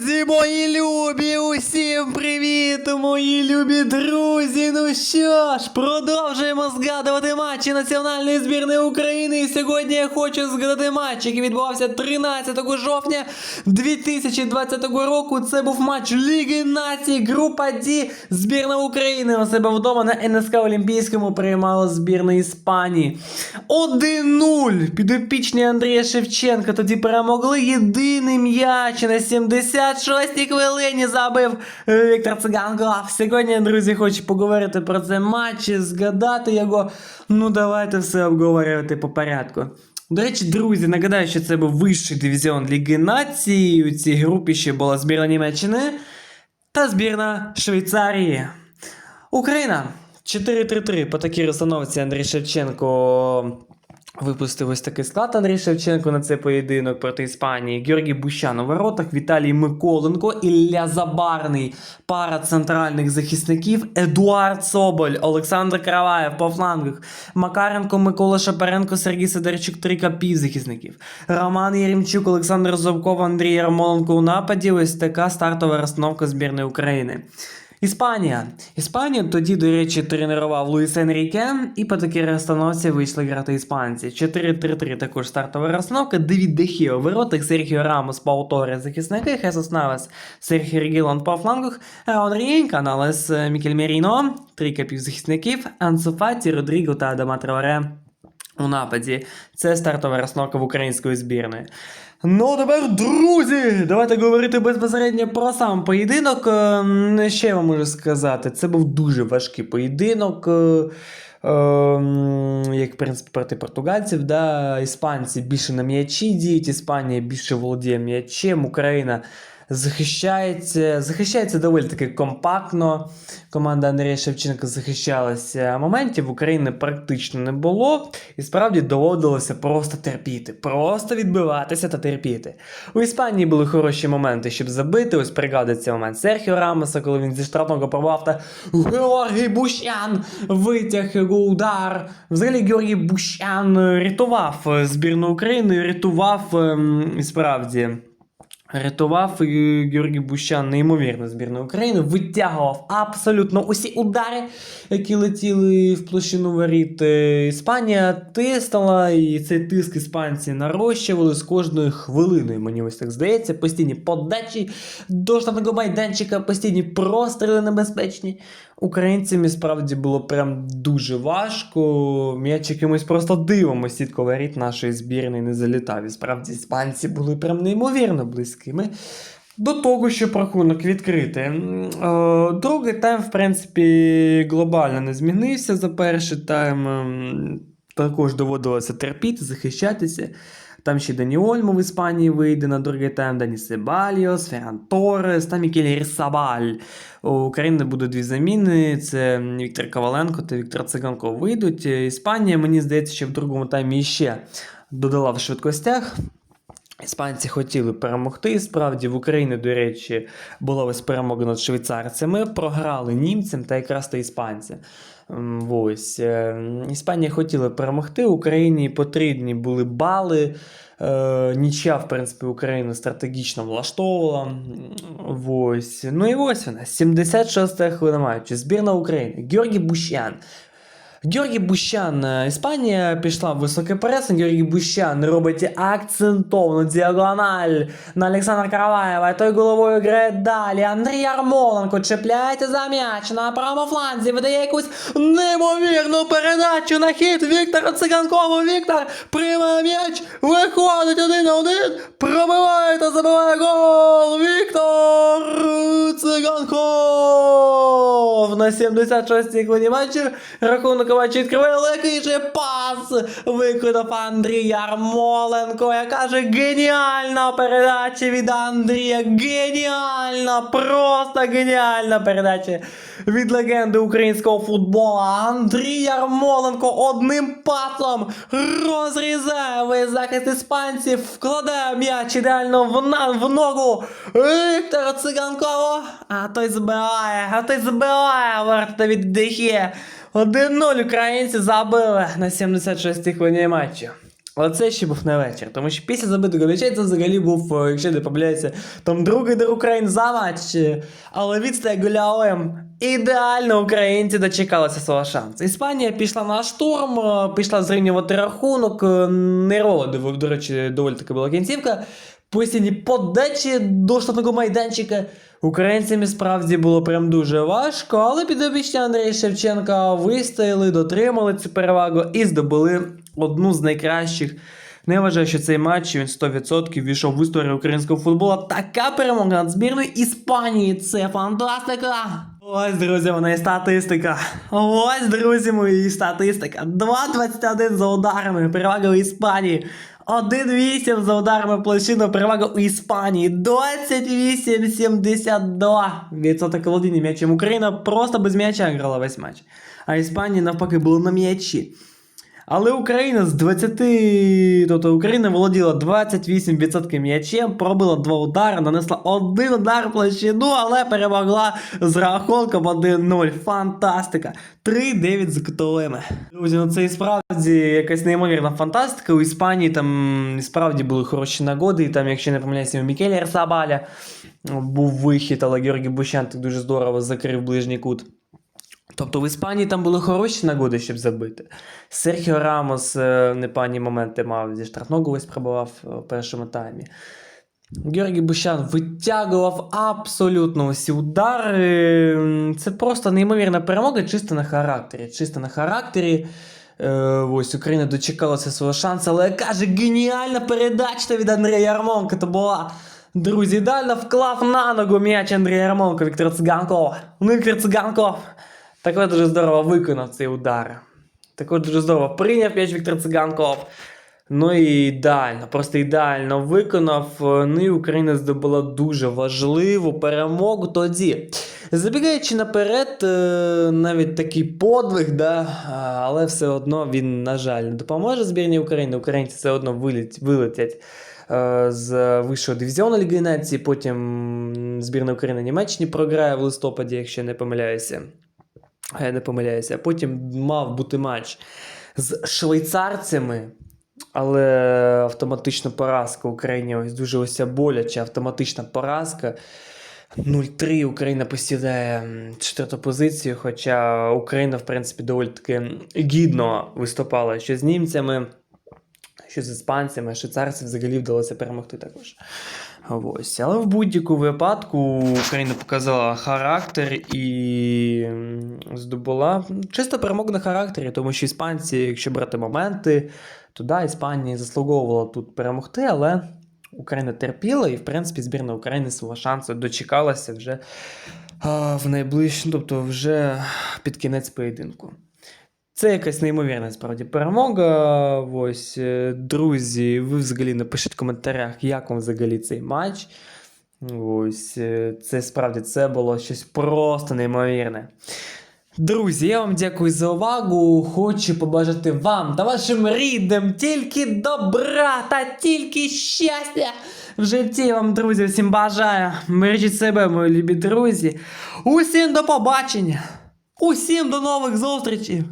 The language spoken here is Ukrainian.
Друзі, мої любі, усім привіт, мої любі друзі. Ну що ж, продовжуємо згадувати матчі національної збірної України. І сьогодні я хочу згадати матч, який відбувався 13 жовтня 2020 року. Це був матч Ліги Націй, група Ді. Збірна України у себе вдома на НСК Олімпійському приймала збірну Іспанії. 1-0. Підопічні Андрія Шевченка тоді перемогли єдиний м'яч на 76-й хвилині забив е, Віктор Циганков. Сьогодні, друзі, хочу поговорити про цей матч, і згадати його. Ну, давайте все обговорювати по порядку. До речі, друзі, нагадаю, що це був вищий дивізіон Ліги Націй. У цій групі ще була збірна Німеччини та збірна Швейцарії. Україна 4-3-3 по такій розстановці Андрій Шевченко випустив ось такий склад Андрій Шевченко на цей поєдинок проти Іспанії. Георгій Бущан у воротах, Віталій Миколенко, Ілля Забарний, пара центральних захисників, Едуард Соболь, Олександр Караваєв по флангах, Макаренко, Микола Шапаренко, Сергій Сидорчук, трійка півзахисників, Роман Єремчук, Олександр Зовков, Андрій Ярмоленко у нападі. Ось така стартова розстановка збірної України. Іспанія. Іспанію тоді, до речі, тренував Луїс Енріке, і по такій розстановці вийшли грати іспанці. 4-3-3 також стартова розстановка. Девід Дехіо воротах, Серхіо Рамос по ауторі захисники, Хесус Навес, Серхіо Регілон по флангах, Раон Каналес Мікель Меріно, трійка півзахисників, Ансу Фаті, Родріго та Адама Траоре у нападі. Це стартова розстановка в української збірної. Ну, тепер, друзі, давайте говорити безпосередньо про сам поєдинок. Ем, Що я вам можу сказати? Це був дуже важкий поєдинок. е, ем, Як, в принципі, проти португальців, да, іспанці більше на м'ячі діють, Іспанія більше володіє м'ячем, Україна захищається, захищається доволі таки компактно. Команда Андрія Шевченка захищалася. Моментів України практично не було, і справді доводилося просто терпіти, просто відбиватися та терпіти. У Іспанії були хороші моменти, щоб забити. Ось пригадується момент Серхіо Рамоса, коли він зі штрафного пробував та Георгій Бущан витяг його удар. Взагалі Георгій Бущан рятував збірну України, рятував ем, і справді. Рятував е, Георгій Бущан неймовірно збірну України, витягував абсолютно усі удари, які летіли в площину воріт. Е, Іспанія тиснула, і цей тиск іспанці нарощували з кожною хвилиною. Мені ось так здається, постійні подачі до штатного майданчика, постійні простріли небезпечні. Українцям і справді було прям дуже важко. М'яч якимось просто дивом у сітку воріт нашої збірної не залітав. І справді іспанці були прям неймовірно близькими. До того, щоб рахунок відкрити. М, е, Другий тайм, в принципі, глобально не змінився за перший тайм. Також доводилося терпіти, захищатися. Там ще Дані Ольмо в Іспанії вийде на другий тайм, Дані Себальос, Ферран Торес та Мікель Рісабаль. У України будуть дві заміни: це Віктор Коваленко та Віктор Циганко вийдуть. Іспанія, мені здається, що в другому таймі ще додала в швидкостях. Іспанці хотіли перемогти. Справді в Україні, до речі, була ось перемога над швейцарцями. Програли німцям та якраз то іспанці. Ось. е, Іспанія хотіла перемогти. Україні потрібні були бали. Е, Нічя, в принципі, Україну стратегічно влаштовувала. Ось. Ну і ось вона. 76 та хвилина матчу. Збірна України. Георгій Бущан. Георгій Бущан, е, Іспанія пішла в високий пресинг. Георгій Бущан робить акцентовну діагональ на Олександра Караваєва. Той головою грає далі. Андрій Ярмоленко чіпляється за м'яч на правому фланзі. Видає якусь неймовірну передачу на хід Віктора Циганкова. Віктор приймає м'яч, виходить один на один, пробиває та забиває гол. Віктор Циганков на 76-й хвилині матчу. Рахунок матчу відкриває, але який же пас виконав Андрій Ярмоленко. Яка же геніальна передача від Андрія. Геніальна, просто геніальна передача від легенди українського футболу. Андрій Ярмоленко одним пасом розрізає весь захист іспанців, вкладає м'яч ідеально в, на, в ногу Віктора Циганкова. А той збиває, а той збиває варто від Дехе. 1-0 українці забили на 76-й хвилині матчу. Але це ще був не вечір, тому що після забитого м'яча це взагалі був, е, якщо не помиляюся, там другий до України за матч. Але відстає гольовим. Ідеально українці дочекалися свого шансу. Іспанія пішла на штурм, е, пішла зрівнювати рахунок. е, Нервова, до, речі, доволі таки була кінцівка. Постійні подачі до штатного майданчика. Українцям справді було прям дуже важко, але підопічні Андрія Шевченка вистояли, дотримали цю перевагу і здобули одну з найкращих. Не вважаю, що цей матч він 100% війшов в історію українського футболу. Така перемога над збірною Іспанії. Це фантастика! Ось, друзі, вона і статистика. Ось, друзі, мої статистика. 2-21 за ударами. Перевага у Іспанії. 1-8 за ударами площину, перевага у Іспанії. 28-72. Відсоток володіння м'ячем. Україна просто без м'яча грала весь матч. А Іспанія навпаки була на м'ячі. Але Україна з 20, тобто Україна володіла 28% м'ячем, пробила два удари, нанесла один удар в площину, але перемогла з рахунком 1-0. Фантастика! 3-9 з кутовими. Друзі, ну це і справді якась неймовірна фантастика. У Іспанії там і справді були хороші нагоди, і там, якщо не помиляюся, у Мікелі Арсабаля був вихід, але Георгій Бущан так дуже здорово закрив ближній кут. Тобто в Іспанії там були хороші нагоди, щоб забити. Серхіо Рамос е, непогані моменти мав зі штрафного ось пробував е, в першому таймі. Георгій Бущан витягував абсолютно усі удари. Це просто неймовірна перемога, чисто на характері. Чисто на характері. Е, ось Україна дочекалася свого шансу, але яка же геніальна передача від Андрія Ярмонка то була. Друзі, ідеально вклав на ногу м'яч Андрія Ярмонка Віктор Циганков. Ну, Віктор Циганков. Так от дуже здорово виконав цей удар. Так от дуже здорово прийняв м'яч Віктор Циганков. Ну і ідеально, просто ідеально виконав. Ну і Україна здобула дуже важливу перемогу тоді. Забігаючи наперед, е, навіть такий подвиг, да, але все одно він, на жаль, не допоможе збірній України. Українці все одно вилет, вилетять е, з вищого дивізіону Ліги Нації. Потім збірна України Німеччині програє в листопаді, якщо не помиляюся. Я не помиляюся. Потім мав бути матч з швейцарцями. Але автоматична поразка Україні ось дуже ось ця боляча автоматична поразка. 0-3 Україна посідає четверту позицію, хоча Україна, в принципі, доволі таки гідно виступала що з німцями, що з іспанцями, швейцарців взагалі вдалося перемогти також. Ось. Але в будь-якому випадку Україна показала характер і здобула чисто перемогу на характері, тому що іспанці, якщо брати моменти, то да, Іспанія заслуговувала тут перемогти, але Україна терпіла, і, в принципі, збірна України свого шансу дочекалася вже в найближчому, тобто вже під кінець поєдинку. Це якась неймовірна справді перемога. Ось, е, друзі, ви взагалі напишіть в коментарях, як вам взагалі цей матч. Ось, е, це справді це було щось просто неймовірне. Друзі, я вам дякую за увагу. Хочу побажати вам та вашим рідним тільки добра та тільки щастя. В житті вам, друзі, всім бажаю. Бережіть себе, мої любі друзі. Усім до побачення. Усім до нових зустрічей.